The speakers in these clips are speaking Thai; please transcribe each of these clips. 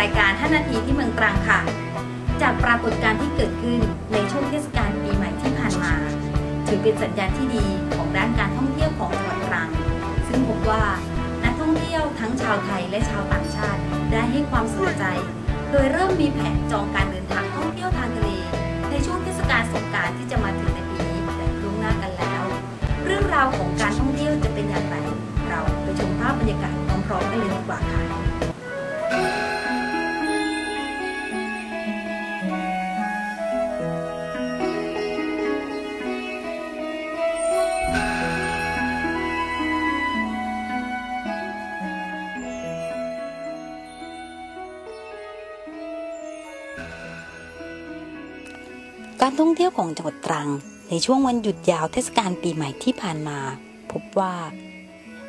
รายการ 5 นาทีที่เมืองตรังค่ะ จากปรากฏการณ์ที่เกิดขึ้นในช่วงเทศกาลปีใหม่ที่ผ่านมา ถือเป็นสัญญาณที่ดีของด้านการท่องเที่ยวของจังหวัดตรัง ซึ่งพบว่านักท่องเที่ยวทั้งชาวไทยและชาวต่างชาติได้ให้ความสนใจ โดยเริ่มมีแผนจองการเดินทางท่องเที่ยวทางทะเล ในช่วงเทศกาลสงการที่จะมาถึงในปีนี้แบบล่วงหน้ากันแล้ว เรื่องราวของการท่องเที่ยวจะเป็นอย่างไรเราไปชมภาพบรรยากาศพร้อมๆกันเลยดีกว่าค่ะ การท่องเที่ยวของจังหวัดตรัง ในช่วงวันหยุดยาวเทศกาลปีใหม่ที่ผ่านมา พบว่า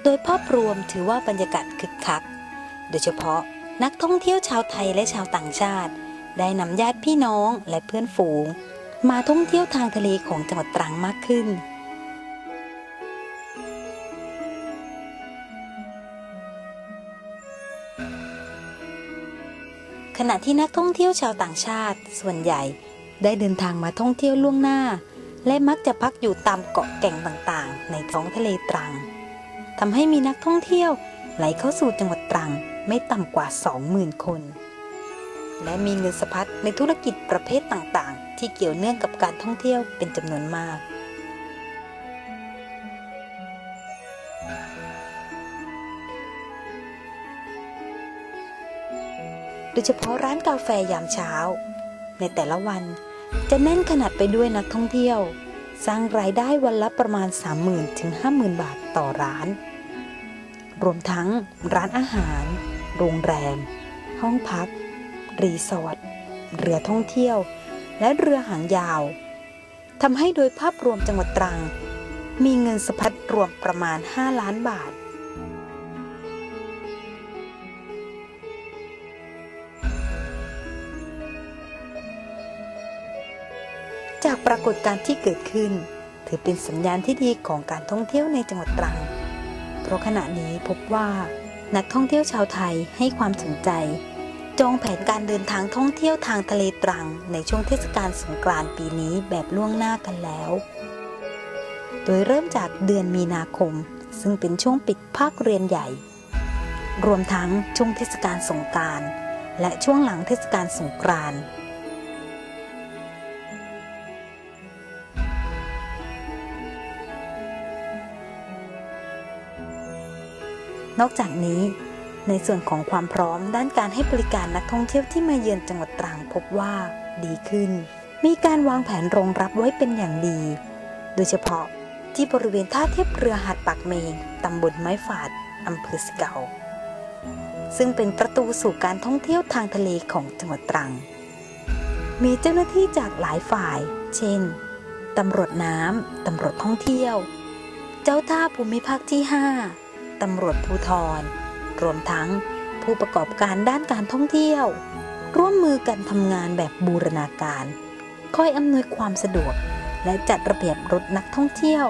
โดยภาพรวมถือว่าบรรยากาศคึกคัก โดยเฉพาะนักท่องเที่ยวชาวไทยและชาวต่างชาติ ได้นำญาติพี่น้องและเพื่อนฝูง มาท่องเที่ยวทางทะเลของจังหวัดตรังมากขึ้นขณะที่นักท่องเที่ยวชาวต่างชาติ ส่วนใหญ่ ได้เดินทางมาท่องเที่ยวล่วงหน้า และมักจะพักอยู่ตามเกาะแก่งต่างๆ ในท้องทะเลตรังทำให้มีนักท่องเที่ยวไหลเข้าสู่จังหวัดตรังไม่ต่ำกว่า 20,000 คน และมีเงินสะพัดในธุรกิจประเภทต่างๆ ที่เกี่ยวเนื่องกับการท่องเที่ยวเป็นจำนวนมากโดยเฉพาะร้านกาแฟยามเช้า ในแต่ละวัน จะแน่นขนาดไปด้วยนักท่องเที่ยว สร้างรายได้วันละประมาณ 30,000ถึง50,000 บาทต่อร้าน รวมทั้งร้านอาหาร โรงแรม ห้องพัก รีสอร์ทเรือท่องเที่ยว และเรือหางยาวทำให้โดยภาพรวมจังหวัดตรัง มีเงินสะพัดรวมประมาณ 5 ล้านบาท จากปรากฏการณ์ที่เกิดขึ้น ถือเป็นสัญญาณที่ดีของการท่องเที่ยวในจังหวัดตรัง เพราะขณะนี้พบว่า นักท่องเที่ยวชาวไทยให้ความสนใจ จองแผนการเดินทางท่องเที่ยวทางทะเลตรัง ในช่วงเทศกาลสงกรานต์ปีนี้แบบล่วงหน้ากันแล้ว โดยเริ่มจากเดือนมีนาคม ซึ่งเป็นช่วงปิดภาคเรียนใหญ่ รวมทั้งช่วงเทศกาลสงกรานต์และช่วงหลังเทศกาลสงกรานต์ นอกจากนี้ ในส่วนของความพร้อมด้านการให้บริการนักท่องเที่ยวที่มาเยือนจังหวัดตรังพบว่าดีขึ้น มีการวางแผนรองรับไว้เป็นอย่างดี โดยเฉพาะที่บริเวณท่าเทียบเรือหาดปากเมงตำบลไม้ฝาดอำเภอสเกาซึ่งเป็นประตูสู่การท่องเที่ยวทางทะเลของจังหวัดตรัง มีเจ้าหน้าที่จากหลายฝ่าย เช่น ตำรวจน้ำ ตำรวจท่องเที่ยว เจ้าท่าภูมิภาคที่ 5 ตำรวจภูทรรวมทั้งผู้ประกอบการด้านการท่องเที่ยว ร่วมมือกันทำงานแบบบูรณาการ คอยอำนวยความสะดวก และจัดระเบียบรถนักท่องเที่ยว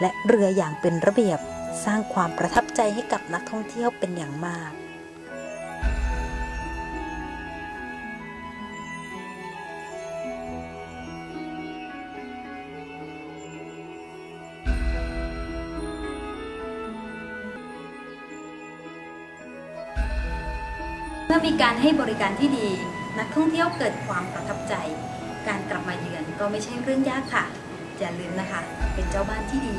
และเรืออย่างเป็นระเบียบ สร้างความประทับใจให้กับนักท่องเที่ยวเป็นอย่างมาก เมื่อมีการให้บริการที่ดี นักท่องเที่ยวเกิดความประทับใจ การกลับมาเยือนก็ไม่ใช่เรื่องยากค่ะ อย่าลืมนะคะ เป็นเจ้าบ้านที่ดี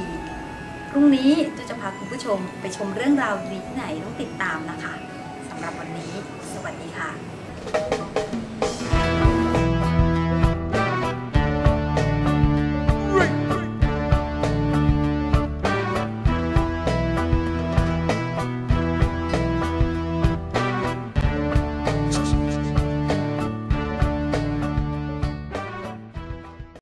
พรุ่งนี้จะจะพาคุณผู้ชมไปชมเรื่องราวดีที่ไหนต้องติดตามนะคะสำหรับวันนี้ สวัสดีค่ะ